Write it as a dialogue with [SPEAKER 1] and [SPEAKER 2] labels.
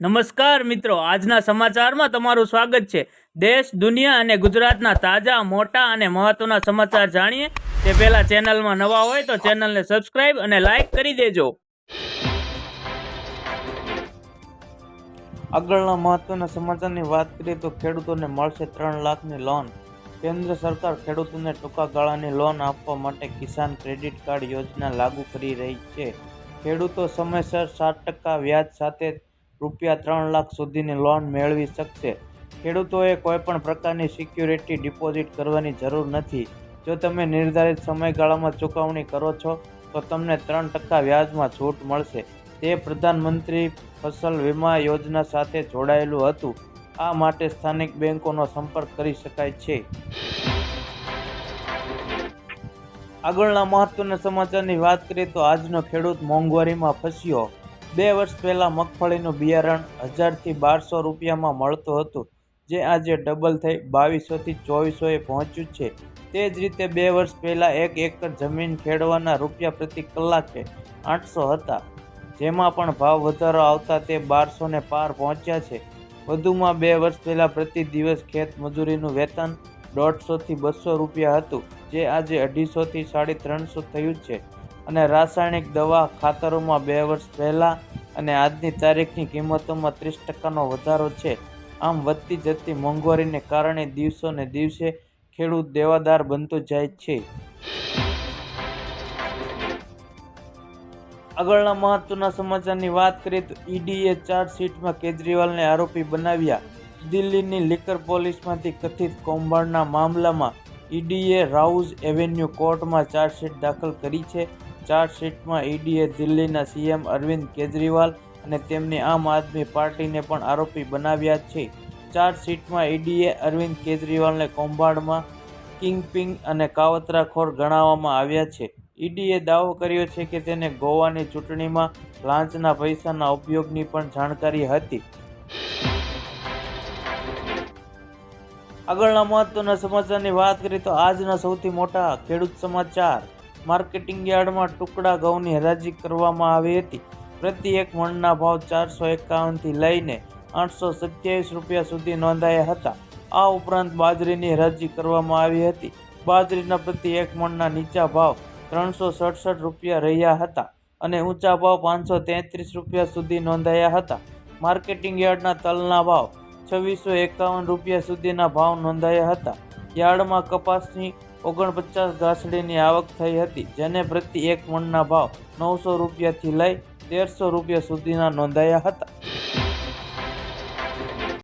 [SPEAKER 1] નમસ્કાર મિત્રો, આજના સમાચારમાં તમારું સ્વાગત છે. દેશ, દુનિયા અને ગુજરાતના તાજા, મોટા અને મહત્વના સમાચાર જાણીએ. તે પહેલા ચેનલમાં નવા હોય તો ચેનલને સબસ્ક્રાઇબ અને લાઈક કરી દેજો.
[SPEAKER 2] આગળના મહત્વના સમાચારની વાત કરીએ તો ખેડૂતોને મળશે ત્રણ લાખની લોન કેન્દ્ર સરકાર ખેડૂતોને ટૂંકા ગાળાની લોન આપવા માટે કિસાન ક્રેડિટ કાર્ડ યોજના લાગુ કરી રહી છે. ખેડૂતો સમયસર સાત ટકા વ્યાજ સાથે રૂપિયા ત્રણ લાખ સુધીની લોન મેળવી શકશે. ખેડૂતોએ કોઈપણ પ્રકારની સિક્યુરિટી ડિપોઝિટ કરવાની જરૂર નથી. જો તમે નિર્ધારિત સમયગાળામાં ચૂકવણી કરો છો, તો તમને ત્રણ ટકા વ્યાજમાં છૂટ મળશે. તે પ્રધાનમંત્રી ફસલ વીમા યોજના સાથે જોડાયેલું હતું. આ માટે સ્થાનિક બેંકોનો સંપર્ક કરી શકાય છે. આગળના મહત્વના સમાચારની વાત કરીએ તો આજનો ખેડૂત મોંઘવારીમાં ફસ્યો. બે વર્ષ પહેલાં મગફળીનું બિયારણ હજારથી બારસો રૂપિયામાં મળતું હતું, જે આજે ડબલ થઈ બાવીસોથી ચોવીસોએ પહોંચ્યું છે. તે જ રીતે બે વર્ષ પહેલાં એક એકર જમીન ખેડવાના રૂપિયા પ્રતિ કલાકે આઠસો હતા. જેમાં પણ ભાવ વધારો આવતા તે બારસોને પાર પહોંચ્યા છે. વધુમાં બે વર્ષ પહેલાં પ્રતિ દિવસ ખેત મજૂરીનું વેતન દોઢસોથી બસો રૂપિયા હતું, જે આજે અઢીસોથી સાડી ત્રણસો થયું છે. અને રાસાયણિક દવા ખાતરોમાં બે વર્ષ પહેલાં અને આજની તારીખની કિંમતોમાં ત્રીસ ટકાનો વધારો છે. આમ વધતી જતી મોંઘવારીને કારણે દિવસો ને દિવસે ખેડૂત દેવાદાર બનતો જાય છે. આગળના મહત્વના સમાચારની વાત કરીએ તો ઈડીએ ચાર્જશીટમાં કેજરીવાલને આરોપી બનાવ્યા. દિલ્હીની લિકર પોલીસમાંથી કથિત કૌભાંડના મામલામાં ઈડીએ રાઉઝ એવેન્યુ કોર્ટમાં ચાર્જશીટ દાખલ કરી છે. ચાર્જશીટમાં ઈડીએ, દિલ્હીના સીએમ અરવિંદ કેજરીવાલ અને તેમની આમ આદમી પાર્ટીને પણ આરોપી બનાવ્યા છે. ચાર્જશીટમાં ઈડીએ, અરવિંદ કેજરીવાલને કૌભાંડમાં કિંગપિંગ અને કાવતરાખોર ગણાવવામાં આવ્યા છે. ઈડીએ દાવો કર્યો છે કે તેને ગોવાની ચૂંટણીમાં લાંચના પૈસાના ઉપયોગની પણ જાણકારી હતી. આગળના મહત્વના સમાચારની વાત કરીએ તો આજના સૌથી મોટા ખેડૂત સમાચાર. માર્કેટિંગ યાર્ડમાં ટુકડા ઘઉંની હરાજી કરવામાં આવી હતી. પ્રતિ એક મણના ભાવ ચારસો એકાવનથી લઈને આઠસો સત્યાવીસ રૂપિયા સુધી નોંધાયા હતા. આ ઉપરાંત બાજરીની હરાજી કરવામાં આવી હતી. બાજરીના પ્રતિ એક મણના નીચા ભાવ ત્રણસો સડસઠ રૂપિયા રહ્યા હતા અને ઊંચા ભાવ પાંચસો તેત્રીસ રૂપિયા સુધી નોંધાયા હતા. માર્કેટિંગ યાર્ડના તલના ભાવ છવ્વીસો એકાવન રૂપિયા સુધીના ભાવ નોંધાયા હતા. યાર્ડમાં કપાસની ઓગણપચાસ ઘાસડીની આવક થઈ હતી, જેને પ્રતિ એક મણના ભાવ નવસો રૂપિયાથી લઈ તેરસો રૂપિયા સુધીના નોંધાયા હતા.